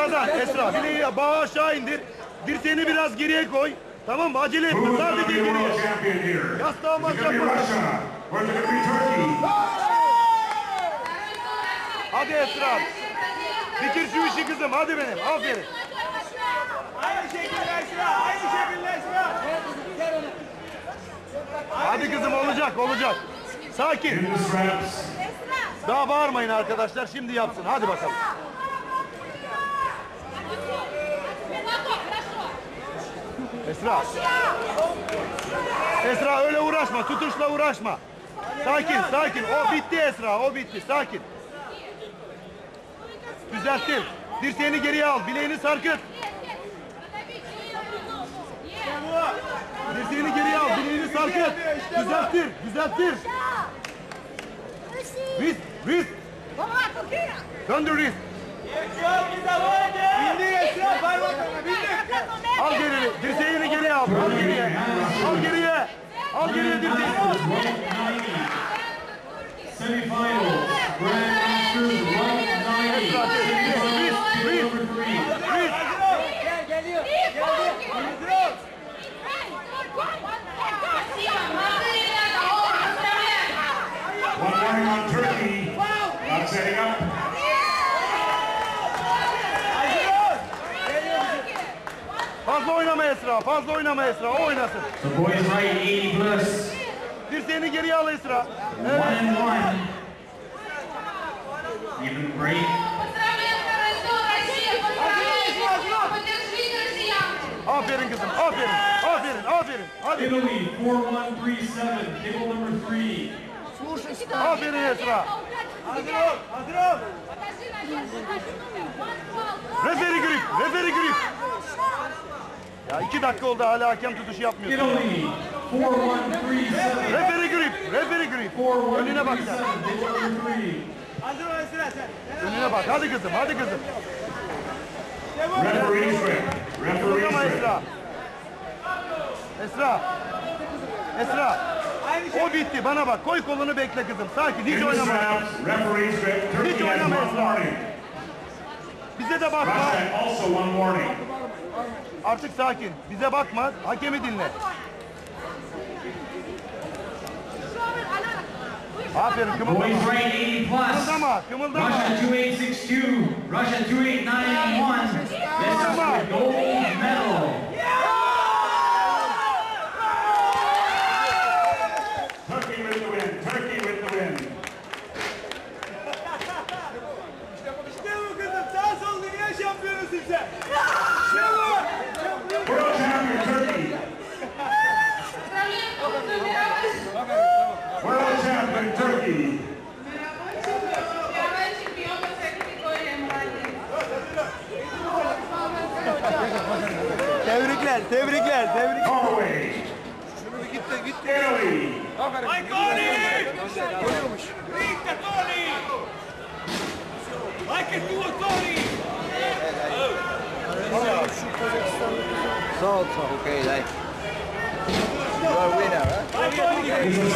aşağıdan Esra. Bileği bağı aşağı indir. Dirseğini biraz geriye koy. Tamam mı? Acele etme. Sadece geriye. Yastığa be Turkey? Hadi Esra. Bitir şu işi kızım. Hadi benim. Aferin. Aynı şekilde Esra, aynı şekilde Esra. Hadi kızım olacak olacak. Sakin. Daha bağırmayın arkadaşlar. Şimdi yapsın. Hadi bakalım. Esra. Esra öyle uğraşma. Tutuşla uğraşma. Sakin sakin. O bitti Esra. O bitti. Sakin. Düzelttir. Dirseğini geriye al. Bileğini sarkıt. Dirseğini geriye al. Bileğini sarkıt. Düzelttir. Düzelttir. Wrist. Wrist. Döndür wrist. Bindir Esra, parmaklarına bindir. Al geri. Dirseğini geriye al. Al geriye. Al geriye. Al geriye Esra. Fazla oynama Esra. O oynasın. The boys right 80 plus, Dirseğini geriye al Esra. one and one. Even break. Aferin kızım. Aferin. Aferin. Aferin. Hadi. Italy 4137, table number three. Aferin Esra. Hazır ol, hazır ol. Referi grip. Referi grip. Ya iki dakika oldu hala hakem tutuşu yapmıyor. Italy 4137, Referi grip. Referi grip. Önüne bak sen. 4137, table number three. Hazır ol Esra sen. Önüne bak. Hadi kızım. Hadi kızım. Referee strip. Referee strip. Esra. Esra. Esra. O bitti. Bana bak. Koy kolunu bekle kızım. Sakin. Hiç oynama. Hiç oynama Esra. Bize de bakma. Artık sakin. Bize bakma. Hakemi dinle. Aferin. Kımıldama. Boys right 80 plus. Kımıldama. Kımıldama. Russia 2862, Russia 2891. This is Tebrikler, tebrikler, tebrikler. Norway. Şunu bir git de git de. Aferin. Ay Tony! Görüyormuş. Gitti Tony! Like it to Tony! Sağ ol, sağ ol. Okay, like. You are winner, huh?